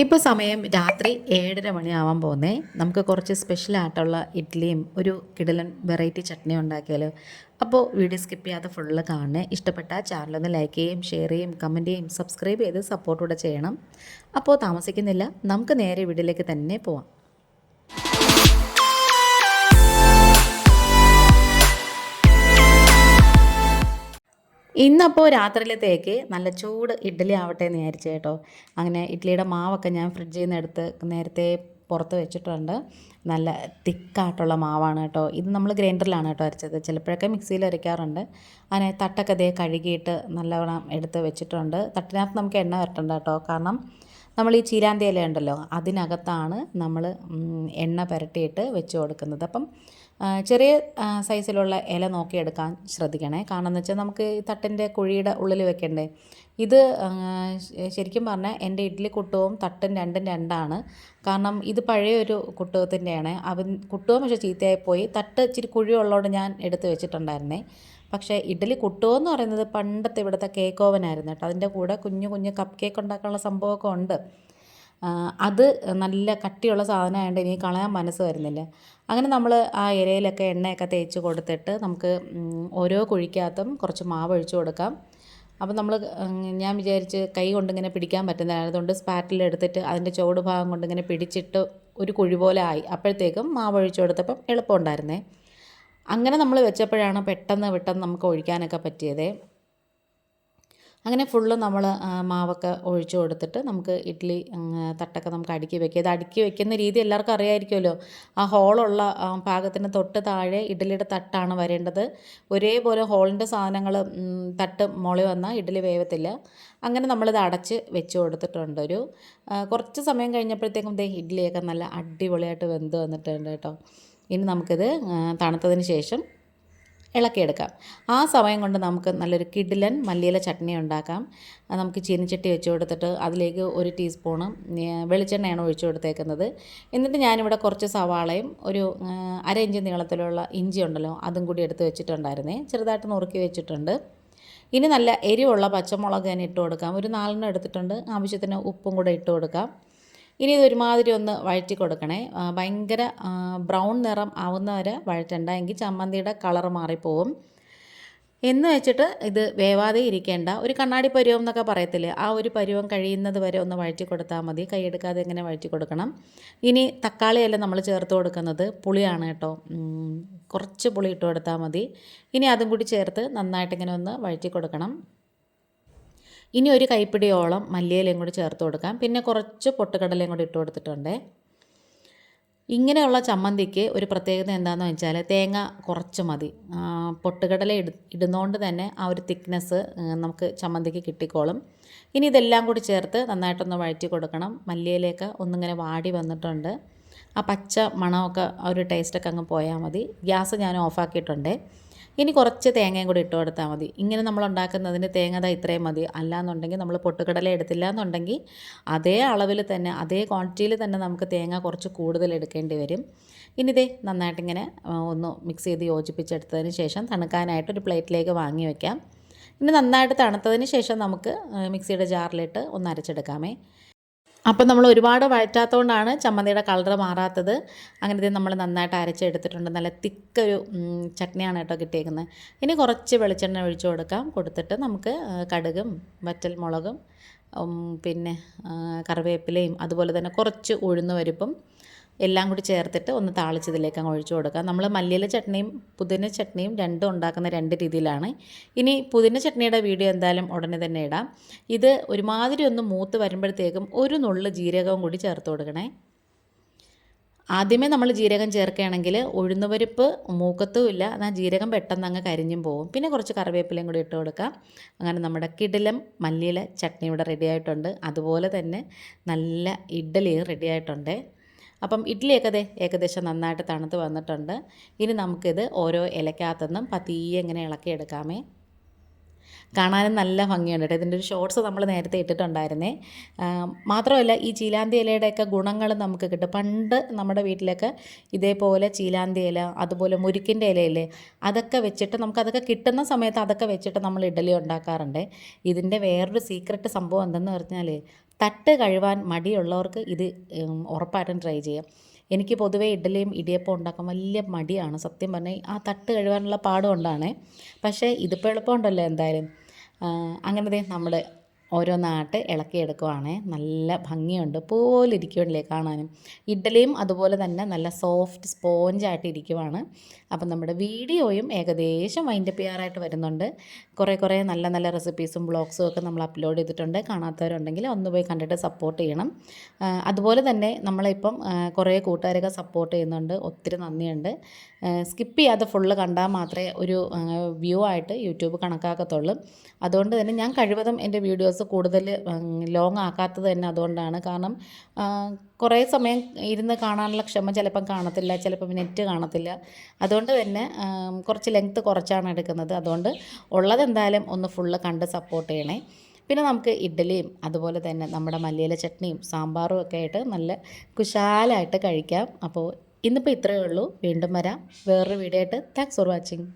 ഇപ്പോൾ സമയം രാത്രി ഏഴര മണിയാവാൻ പോകുന്നേ. നമുക്ക് കുറച്ച് സ്പെഷ്യൽ ആയിട്ടുള്ള ഇഡ്ഡലിയും ഒരു കിടലൻ വെറൈറ്റി ചട്നിയും ഉണ്ടാക്കിയാലോ. അപ്പോൾ വീഡിയോ സ്കിപ്പ് ചെയ്യാതെ ഫുള്ള് കാണണേ ഇഷ്ടപ്പെട്ട ചാനലൊന്ന് ലൈക്ക് ചെയ്യുകയും ഷെയർ ചെയ്യും കമന്റ് ചെയ്യും സബ്സ്ക്രൈബ് ചെയ്ത് സപ്പോർട്ടൂടെ ചെയ്യണം. അപ്പോൾ താമസിക്കുന്നില്ല. നമുക്ക് നേരെ വീഡിയോയിലേക്ക് തന്നെ പോവാം. ഇന്നപ്പോൾ രാത്രിയിലത്തേക്ക് നല്ല ചൂട് ഇഡ്ഡലി ആവട്ടെ എന്ന് വിചാരിച്ചു കേട്ടോ. അങ്ങനെ ഇഡ്ഡലിയുടെ മാവൊക്കെ ഞാൻ ഫ്രിഡ്ജിൽ നിന്ന് എടുത്ത് നേരത്തെ പുറത്ത് വെച്ചിട്ടുണ്ട്. നല്ല തിക്കായിട്ടുള്ള മാവാണ് കേട്ടോ. ഇത് നമ്മൾ ഗ്രൈൻഡറിലാണ് കേട്ടോ അരച്ചത്. ചിലപ്പോഴൊക്കെ മിക്സിയിൽ അരയ്ക്കാറുണ്ട്. അങ്ങനെ തട്ടൊക്കെ ദേ കഴുകിയിട്ട് നല്ലവണ്ണം എടുത്ത് വെച്ചിട്ടുണ്ട്. തട്ടിനകത്ത് നമുക്ക് എണ്ണ വരട്ടണ്ട കേട്ടോ. കാരണം നമ്മൾ ഈ ചീരാന്തി ഇല ഉണ്ടല്ലോ അതിനകത്താണ് നമ്മൾ എണ്ണ പുരട്ടിയിട്ട് വെച്ച് കൊടുക്കുന്നത്. അപ്പം ചെറിയ സൈസിലുള്ള ഇല നോക്കിയെടുക്കാൻ ശ്രദ്ധിക്കണേ. കാരണം എന്ന് വെച്ചാൽ നമുക്ക് ഈ തട്ടിന്റെ കുഴിയുടെ ഉള്ളിൽ വെക്കണ്ടേ? ഇത് ശരിക്കും പറഞ്ഞാൽ എന്റെ ഇഡ്ഡലി കുട്ടവും തട്ടും രണ്ടും രണ്ടാണ്. കാരണം ഇത് പഴയ ഒരു കുട്ടകത്തിന്റെയാണ്. അവൻ കുട്ടവും പക്ഷേ ചീത്തയായി പോയി. തട്ട് ഇച്ചിരി കുഴിയുള്ളതുകൊണ്ട് ഞാൻ എടുത്ത് വെച്ചിട്ടുണ്ടായിരുന്നേ. പക്ഷേ ഇഡ്ഡലി കുട്ടുവോ എന്ന് പറയുന്നത് പണ്ടത്തെ ഇവിടുത്തെ കേക്ക് ഓവനായിരുന്നു കേട്ടോ. അതിന്റെ കൂടെ കുഞ്ഞു കുഞ്ഞു കപ്പ് കേക്ക് ഉണ്ടാക്കാനുള്ള സംഭവമൊക്കെ ഉണ്ട്. അത് നല്ല കട്ടിയുള്ള സാധനമായതുകൊണ്ട് ഇനി കളയാൻ മനസ്സ് വരുന്നില്ല. അങ്ങനെ നമ്മൾ ആ ഇലയിലൊക്കെ എണ്ണയൊക്കെ തേച്ച് കൊടുത്തിട്ട് നമുക്ക് ഓരോ കുഴിക്കകത്തും കുറച്ച് മാവ് ഒഴിച്ച് കൊടുക്കാം. അപ്പം നമ്മൾ ഞാൻ വിചാരിച്ച് കൈ കൊണ്ടിങ്ങനെ പിടിക്കാൻ പറ്റുന്നതാണ് അതുകൊണ്ട് സ്പാറ്റിൽ എടുത്തിട്ട് അതിന്റെ ചുവട് ഭാഗം കൊണ്ട് ഇങ്ങനെ പിടിച്ചിട്ട് ഒരു കുഴി പോലെ ആയി. അപ്പോഴത്തേക്കും മാവ് ഒഴിച്ച് കൊടുത്തപ്പം എളുപ്പമുണ്ടായിരുന്നേ അങ്ങനെ നമ്മൾ വെച്ചപ്പോഴാണ് പെട്ടെന്ന് പെട്ടെന്ന് നമുക്ക് ഒഴിക്കാനൊക്കെ പറ്റിയത്. അങ്ങനെ ഫുള്ള് നമ്മൾ മാവൊക്കെ ഒഴിച്ചു കൊടുത്തിട്ട് നമുക്ക് ഇഡ്ഡലി തട്ടൊക്കെ നമുക്ക് അടുക്കി വെക്കുക. ഇത് അടുക്കി വെക്കുന്ന രീതി എല്ലാവർക്കും അറിയാമായിരിക്കുമല്ലോ ആ ഹോളുള്ള പാകത്തിന് തൊട്ട് താഴെ ഇഡ്ഡലിയുടെ തട്ടാണ് വരേണ്ടത്. ഒരേപോലെ ഹോളിന്റെ സാധനങ്ങൾ തട്ട് മുളി വന്നാൽ ഇഡ്ഡലി വേവത്തില്ല. അങ്ങനെ നമ്മളിത് അടച്ച് വെച്ച് കൊടുത്തിട്ടുണ്ട് ഒരു കുറച്ച് സമയം കഴിഞ്ഞപ്പോഴത്തേക്കും ദേ ഇഡ്ഡലിയൊക്കെ നല്ല അടിപൊളിയായിട്ട് വെന്ത് വന്നിട്ടുണ്ട് കേട്ടോ. ഇനി നമുക്കിത് തണുത്തതിന് ശേഷം ഇളക്കിയെടുക്കാം. ആ സമയം കൊണ്ട് നമുക്ക് നല്ലൊരു കിഡിലൻ മല്ലിയില ചട്നി ഉണ്ടാക്കാം. അത് നമുക്ക് ചീനിച്ചട്ടി വെച്ച് കൊടുത്തിട്ട് അതിലേക്ക് ഒരു ടീസ്പൂണ് വെളിച്ചെണ്ണയാണ് ഒഴിച്ചു കൊടുത്തേക്കുന്നത്. എന്നിട്ട് ഞാനിവിടെ കുറച്ച് സവാളയും ഒരു അര ഇഞ്ച് നീളത്തിലുള്ള ഇഞ്ചി ഉണ്ടല്ലോ അതും കൂടി എടുത്ത് വെച്ചിട്ടുണ്ടായിരുന്നേ. ചെറുതായിട്ട് നുറുക്കി വെച്ചിട്ടുണ്ട്. ഇനി നല്ല എരിവുള്ള പച്ചമുളക് ഞാൻ ഇട്ട് കൊടുക്കാം. ഒരു നാലെണ്ണം എടുത്തിട്ടുണ്ട്. ആവശ്യത്തിന് ഉപ്പും കൂടെ ഇട്ട് കൊടുക്കാം. ഇനി ഇത് ഒരുമാതിരി ഒന്ന് വഴറ്റി കൊടുക്കണേ. ഭയങ്കര ബ്രൗൺ നിറം ആവുന്ന വരെ വഴറ്റണ്ട. എങ്കിൽ ചമ്മന്തിയുടെ കളർ മാറിപ്പോവും. എന്ന് വെച്ചിട്ട് ഇത് വേവാതെ ഇരിക്കേണ്ട. ഒരു കണ്ണാടി പരുവം എന്നൊക്കെ പറയത്തില്ലേ? ആ ഒരു പരുവം കഴിയുന്നത് വരെ ഒന്ന് വഴറ്റി കൊടുത്താൽ മതി. കൈയെടുക്കാതെ ഇങ്ങനെ വഴറ്റി കൊടുക്കണം. ഇനി തക്കാളിയല്ല നമ്മൾ ചേർത്ത് കൊടുക്കുന്നത്. പുളിയാണ് കേട്ടോ. കുറച്ച് പുളി ഇട്ട് കൊടുത്താൽ മതി. ഇനി അതും കൂടി ചേർത്ത് നന്നായിട്ട് ഇങ്ങനെ ഒന്ന് വഴറ്റി കൊടുക്കണം. ഇനി ഒരു കൈപ്പിടിയോളം മല്ലിയിലയും കൂടി ചേർത്ത് കൊടുക്കാം. പിന്നെ കുറച്ച് പൊട്ടുകടലയും കൂടി ഇട്ട് കൊടുത്തിട്ടുണ്ട്. ഇങ്ങനെയുള്ള ചമ്മന്തിക്ക് ഒരു പ്രത്യേകത എന്താണെന്ന് വെച്ചാൽ തേങ്ങ കുറച്ച് മതി. പൊട്ടുകടല ഇട ഇടുന്നതുകൊണ്ട് തന്നെ ആ ഒരു തിക്നെസ് നമുക്ക് ചമ്മന്തിക്ക് കിട്ടിക്കോളും. ഇനി ഇതെല്ലാം കൂടി ചേർത്ത് നന്നായിട്ടൊന്ന് വഴറ്റി കൊടുക്കണം. മല്ലിയിലേക്ക് ഒന്നിങ്ങനെ വാടി വന്നിട്ടുണ്ട്. ആ പച്ച മണമൊക്കെ ആ ഒരു ടേസ്റ്റൊക്കെ അങ്ങ് പോയാൽ മതി. ഗ്യാസ് ഞാൻ ഓഫാക്കിയിട്ടുണ്ട്. ഇനി കുറച്ച് തേങ്ങയും കൂടി ഇട്ട് കൊടുത്താൽ മതി. ഇങ്ങനെ നമ്മൾ ഉണ്ടാക്കുന്നതിന് തേങ്ങ ദാ ഇത്രയും മതി. അല്ലാന്നുണ്ടെങ്കിൽ നമ്മൾ പൊട്ടുകടല എടുത്തില്ല എന്നുണ്ടെങ്കിൽ അതേ അളവിൽ തന്നെ അതേ ക്വാണ്ടിറ്റിയിൽ തന്നെ നമുക്ക് തേങ്ങ കുറച്ച് കൂടുതൽ എടുക്കേണ്ടി വരും. ഇനി ഇതേ നന്നായിട്ടിങ്ങനെ ഒന്ന് മിക്സ് ചെയ്ത് യോജിപ്പിച്ചെടുത്തതിന് ശേഷം തണുക്കാനായിട്ട് ഒരു പ്ലേറ്റിലേക്ക് വാങ്ങി വയ്ക്കാം ഇനി നന്നായിട്ട് തണുത്തതിന് ശേഷം നമുക്ക് മിക്സിയുടെ ജാറിലിട്ട് ഒന്ന് അരച്ചെടുക്കാമേ. അപ്പം നമ്മൾ ഒരുപാട് വഴറ്റാത്തതുകൊണ്ടാണ് ചമ്മന്തിയുടെ കളർ മാറാത്തത്. അങ്ങനെ ഇത് നമ്മൾ നന്നായിട്ട് അരച്ചെടുത്തിട്ടുണ്ട്. നല്ല തിക്കൊരു ചട്നിയാണ് കേട്ടോ കിട്ടിയേക്കുന്നത്. ഇനി കുറച്ച് വെളിച്ചെണ്ണ ഒഴിച്ചു കൊടുക്കാം. കൊടുത്തിട്ട് നമുക്ക് കടുകും വറ്റൽ മുളകും പിന്നെ കറിവേപ്പിലയും അതുപോലെ തന്നെ കുറച്ച് ഉഴുന്ന് പരിപ്പും എല്ലാം കൂടി ചേർത്തിട്ട് ഒന്ന് താളിച്ചതിലേക്ക് അങ്ങ് ഒഴിച്ചു കൊടുക്കാം നമ്മൾ മല്ലിയില ചട്നിയും പുതിന ചട്നിയും രണ്ടും ഉണ്ടാക്കുന്ന രണ്ട് രീതിയിലാണ്. ഇനി പുതിന ചട്നിയുടെ വീഡിയോ എന്തായാലും ഉടനെ തന്നെ ഇടാം. ഇത് ഒരുമാതിരി ഒന്ന് മൂത്ത് വരുമ്പോഴത്തേക്കും ഒരു നുള്ള് ജീരകവും കൂടി ചേർത്ത് കൊടുക്കണേ. ആദ്യമേ നമ്മൾ ജീരകം ചേർക്കുകയാണെങ്കിൽ ഉഴുന്നുപരിപ്പ് മൂക്കത്തും ഇല്ല എന്നാൽ ജീരകം പെട്ടെന്ന് അങ്ങ് കരിഞ്ഞും പോകും പിന്നെ കുറച്ച് കറിവേപ്പിലയും കൂടി ഇട്ട് കൊടുക്കാം. അങ്ങനെ നമ്മുടെ കിടിലം മല്ലിയില ചട്നി ഇവിടെ റെഡി ആയിട്ടുണ്ട്. അതുപോലെ തന്നെ നല്ല ഇഡ്ഡലിയും റെഡി ആയിട്ടുണ്ട്. അപ്പം ഇഡ്ഡലിയൊക്കെ അതെ ഏകദേശം നന്നായിട്ട് തണുത്ത് വന്നിട്ടുണ്ട്. ഇനി നമുക്കിത് ഓരോ ഇലക്കകത്തുനിന്നും പതിയെ ഇങ്ങനെ ഇളക്കിയെടുക്കാമേ കാണാനും നല്ല ഭംഗിയുണ്ട് കേട്ടോ. ഇതിന്റെ ഒരു ഷോർട്സ് നമ്മൾ നേരത്തെ ഇട്ടിട്ടുണ്ടായിരുന്നേ. മാത്രമല്ല ഈ ചീലാന്തി ഇലയുടെയൊക്കെ ഗുണങ്ങൾ നമുക്ക് കിട്ടും. പണ്ട് നമ്മുടെ വീട്ടിലൊക്കെ ഇതേപോലെ ചീലാന്തി ഇല അതുപോലെ മുരിക്കിന്റെ ഇലയില്ലേ അതൊക്കെ വെച്ചിട്ട് നമുക്കതൊക്കെ കിട്ടുന്ന സമയത്ത് അതൊക്കെ വെച്ചിട്ട് നമ്മൾ ഇഡലി ഉണ്ടാക്കാറുണ്ട്. ഇതിന്റെ വേറൊരു സീക്രട്ട് സംഭവം എന്തെന്ന് പറഞ്ഞാൽ തട്ട് കഴുവാൻ മടിയുള്ളവർക്ക് ഇത് ഉറപ്പായിട്ടും ട്രൈ ചെയ്യാം. എനിക്ക് പൊതുവേ ഇഡ്ഡലിയും ഇടിയപ്പം ഉണ്ടാക്കാൻ വലിയ മടിയാണ്. സത്യം പറഞ്ഞാൽ ആ തട്ട് കഴുകാനുള്ള പാടുകൊണ്ടാണ് പക്ഷേ ഇതിപ്പോൾ എളുപ്പമുണ്ടല്ലോ എന്തായാലും. അങ്ങനെ നമ്മൾ ഓരോന്നായിട്ട് ഇളക്കിയെടുക്കുവാണേ നല്ല ഭംഗിയുണ്ട്. പോലെ ഇരിക്കുമല്ലേ കാണാനും. ഇഡ്ഡലിയും അതുപോലെ തന്നെ നല്ല സോഫ്റ്റ് സ്പോഞ്ചായിട്ട് ഇരിക്കുവാണ്. അപ്പം നമ്മുടെ വീഡിയോയും ഏകദേശം വൈൻഡപ്പ് ചെയ്യാറായിട്ട് വരുന്നുണ്ട്. കുറേ കുറേ നല്ല നല്ല റെസിപ്പീസും ബ്ലോഗ്സും ഒക്കെ നമ്മൾ അപ്ലോഡ് ചെയ്തിട്ടുണ്ട്. കാണാത്തവരുണ്ടെങ്കിൽ ഒന്ന് പോയി കണ്ടിട്ട് സപ്പോർട്ട് ചെയ്യണം. അതുപോലെ തന്നെ നമ്മളിപ്പം കുറേ കൂട്ടുകാരൊക്കെ സപ്പോർട്ട് ചെയ്യുന്നുണ്ട്. ഒത്തിരി നന്ദിയുണ്ട്. സ്കിപ്പ് ചെയ്യാതെ ഫുള്ള് കണ്ടാൽ മാത്രമേ ഒരു വ്യൂ ആയിട്ട് യൂട്യൂബ് കണക്കാക്കത്തുള്ളൂ. അതുകൊണ്ട് തന്നെ ഞാൻ കഴിവതും എന്റെ വീഡിയോസ് കൂടുതൽ ലോങ് ആക്കാത്തത് തന്നെ അതുകൊണ്ടാണ്. കാരണം കുറേ സമയം ഇരുന്ന് കാണാനുള്ള ക്ഷമ ചിലപ്പം കാണത്തില്ല ചിലപ്പം നെറ്റ് കാണത്തില്ല. അതുകൊണ്ട് തന്നെ കുറച്ച് ലെങ്ത്ത് കുറച്ചാണ് എടുക്കുന്നത്. അതുകൊണ്ട് ഉള്ളതെന്തായാലും ഒന്ന് ഫുള്ള് കണ്ട് സപ്പോർട്ട് ചെയ്യണേ. പിന്നെ നമുക്ക് ഇഡ്ഡലിയും അതുപോലെ തന്നെ നമ്മുടെ മല്ലിയില ചട്നിയും സാമ്പാറും ഒക്കെ ആയിട്ട് നല്ല കുശാലായിട്ട് കഴിക്കാം. അപ്പോൾ ഇന്നിപ്പോൾ ഇത്രയേ ഉള്ളൂ. വീണ്ടും വരാം. വേറൊരു വീഡിയോ ആയിട്ട്. Thanks for watching